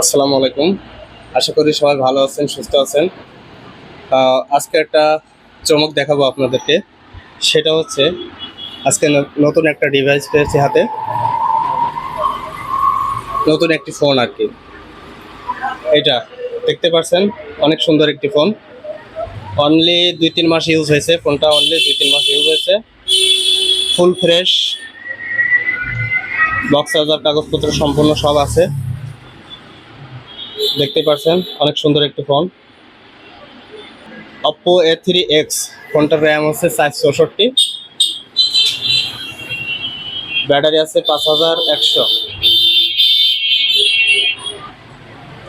আসসালামু আলাইকুম। আশা করি সবাই ভালো আছেন, সুস্থ আছেন। আজকে একটা চমক দেখাবো আপনাদেরকে। সেটা হচ্ছে, আজকে নতুন একটা ডিভাইস পেয়েছি হাতে। নতুন একটি ফোন আর কি। এটা দেখতে পাচ্ছেন অনেক সুন্দর একটি ফোন অনলি দুই তিন মাস ইউজ হয়েছে ফোনটা অনলি দুই তিন মাস ইউজ হয়েছে। ফুল ফ্রেশ বক্স চার্জার কাগজপত্র সম্পূর্ণ সব আছে। দেখতে পাচ্ছেন অনেক সুন্দর একটি phone. Oppo A three X ফোনটার র্যাম হচ্ছে চার চৌষট্টি। ব্যাটারি আছে পাঁচ হাজার একশো।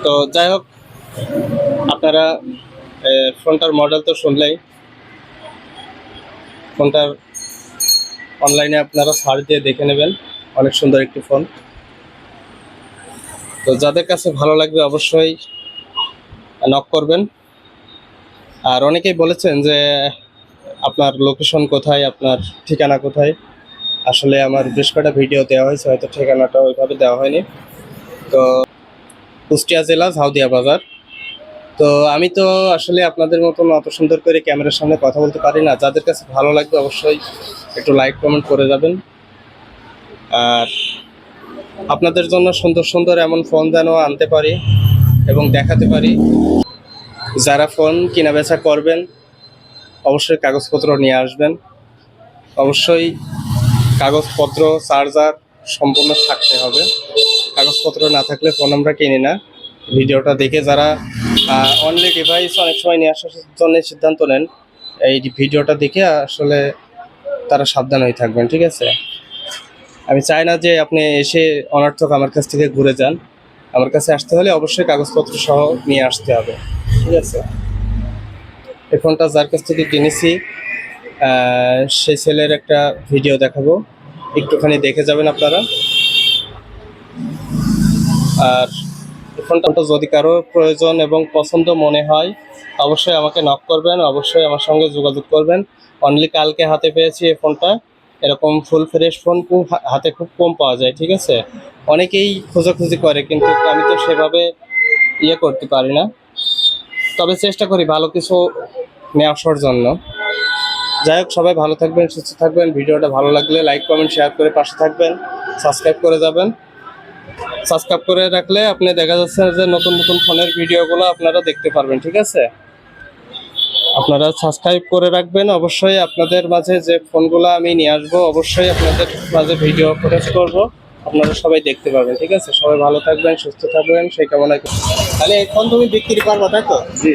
তো যাই হোক, আপনারা ফোনটার মডেল তো শুনলেই। ফোনটার অনলাইনে আপনারা সার্চ দিয়ে দেখে নেবেন, অনেক সুন্দর একটি ফোন। তো যাদের কাছে ভালো লাগবে অবশ্যই নক করবেন। আর অনেকেই বলেছেন যে, আপনার লোকেশন কোথায়, আপনার ঠিকানা কোথায়? আসলে আমার বেশ কটা ভিডিও দেওয়া হয়েছে, হয়তো ঠিকানাটা ওইভাবে দেওয়া হয়নি। তো কুষ্টিয়া জেলা, ঝাউদিয়া বাজার। তো আমি তো আসলে আপনাদের মতন অত সুন্দর করে ক্যামেরার সামনে কথা বলতে পারি না। যাদের কাছে ভালো লাগবে অবশ্যই একটু লাইক কমেন্ট করে যাবেন। আর আপনাদের জন্য সুন্দর সুন্দর এমন ফোন যেন আনতে পারি এবং দেখাতে পারি। যারা ফোন কেনা বেচা করবেন, অবশ্যই কাগজপত্র নিয়ে আসবেন। অবশ্যই কাগজপত্র, চার্জার সম্পূর্ণ থাকতে হবে। কাগজপত্র না থাকলে ফোন আমরা কিনি না। ভিডিওটা দেখে যারা অনলি ডিভাইস অনেক সময় নিয়ে আসার জন্য সিদ্ধান্ত নেন। এই ভিডিওটা দেখে আসলে তারা সাবধান হয়ে থাকবেন, ঠিক আছে? আমি চাই না যে আপনি এসে অনার্থক আমার কাছ থেকে ঘুরে যান। আমার কাছে আসতে হলে অবশ্যই কাগজপত্র সহ নিয়ে আসতে হবে। ঠিক আছে? এই ফোনটা যার কাছ থেকে কিনেছি সেই ছেলের একটা ভিডিও দেখাবো। একটুখানি দেখে যাবেন আপনারা। আর ফোনটা যদি কারও প্রয়োজন এবং পছন্দ মনে হয়, অবশ্যই আমাকে নক করবেন, অবশ্যই আমার সঙ্গে যোগাযোগ করবেন। অনলি কালকে হাতে পেয়েছি এই ফোনটা। এরকম ফুল ফ্রেশ ফোন খুব হাতে খুব কম পাওয়া যায়, ঠিক আছে? অনেকেই খোঁজাখুঁজি করে, কিন্তু আমি তো সেভাবে ইয়ে করতে পারি না। তবে চেষ্টা করি ভালো কিছু নিয়ে আসার জন্য। যাই হোক, সবাই ভালো থাকবেন, সুস্থ থাকবেন। ভিডিওটা ভালো লাগলে লাইক কমেন্ট শেয়ার করে পাশে থাকবেন। সাবস্ক্রাইব করে যাবেন। সাবস্ক্রাইব করে রাখলে আপনি দেখা যাচ্ছে যে নতুন নতুন ফোনের ভিডিওগুলো আপনারা দেখতে পারবেন, ঠিক আছে? আপনারা সাবস্ক্রাইব করে রাখবেন। অবশ্যই আপনাদের মাঝে যে ফোনগুলো আমি নিয়ে আসব অবশ্যই আপনাদের মাঝে ভিডিও ফুটেজ করব। আপনারা সবাই দেখতে পাবেন ঠিক আছে? সবাই ভালো থাকবেন সুস্থ থাকবেন সেই কামনা করি। তাহলে এখন ফোন তুমি বিক্রি করব তাই তো? জি।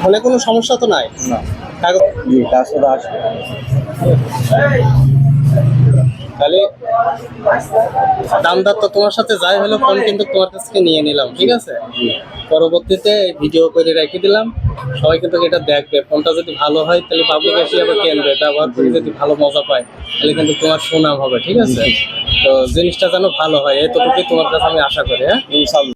ফোনে কোনো সমস্যা তো নাই? না। জি আসবে। তাহলে দামদার তো তোমার সাথে যাই হলো ফোন কিন্তু তোমার কাছ নিয়ে নিলাম, ঠিক আছে? পরবর্তীতে ভিডিও করে রেখে দিলাম। সবাই কিন্তু এটা দেখবে। ফোনটা যদি ভালো হয়, তাহলে পাবলিক এসে আবার কিনবে। ব্যবহার করে যদি ভালো মজা পায়, তাহলে কিন্তু তোমার সুনাম হবে, ঠিক আছে? তো জিনিসটা যেন ভালো হয়, এতটুকুই তোমার কাছে আমি আশা করি হ্যাঁ?